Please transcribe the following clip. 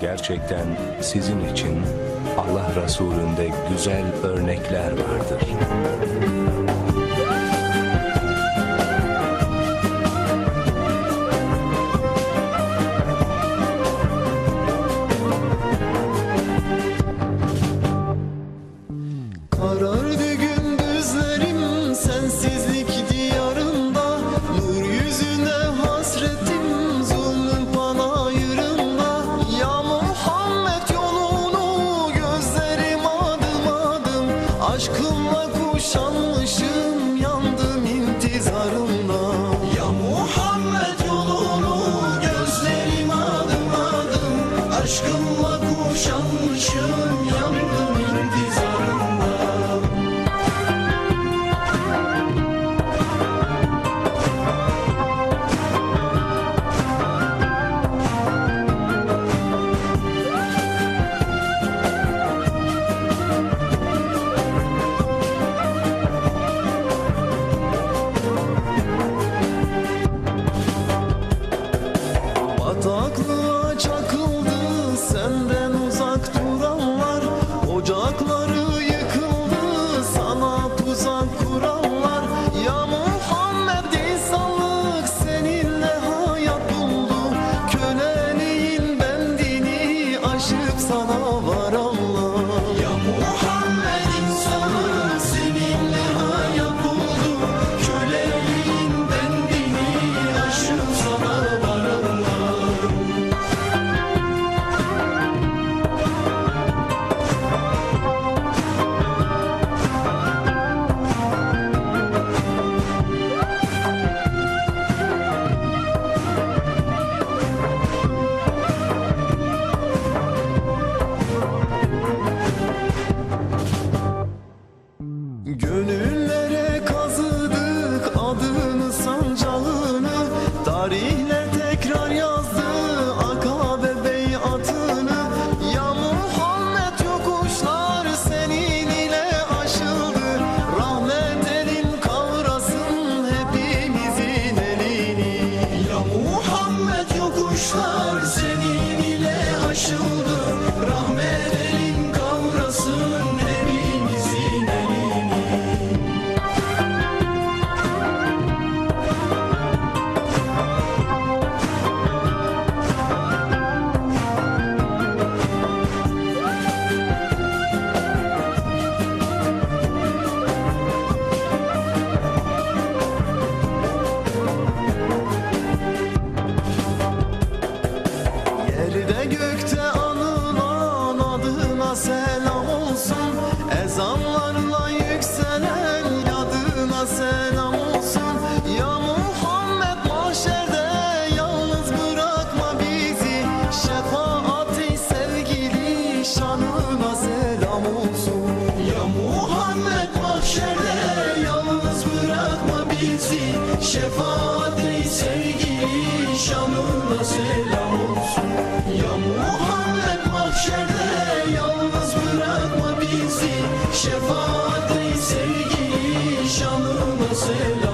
Gerçekten sizin için Allah Resulü'nde güzel örnekler vardır. Karardı adım Aşkınla kuşanmışım dudaklar Gönüllere kazıdık adını sancağını. Tarihler tekrar yazdı Ezanlarla yükselen adına selam olsun. Ya Muhammed mahşerde yalnız bırakma bizi. Şefaati sevgili şanına selam olsun. Ya Muhammed mahşerde yalnız bırakma bizi. Şefaati sevgili şanına selam olsun şefaat ey sevgi şanına söyle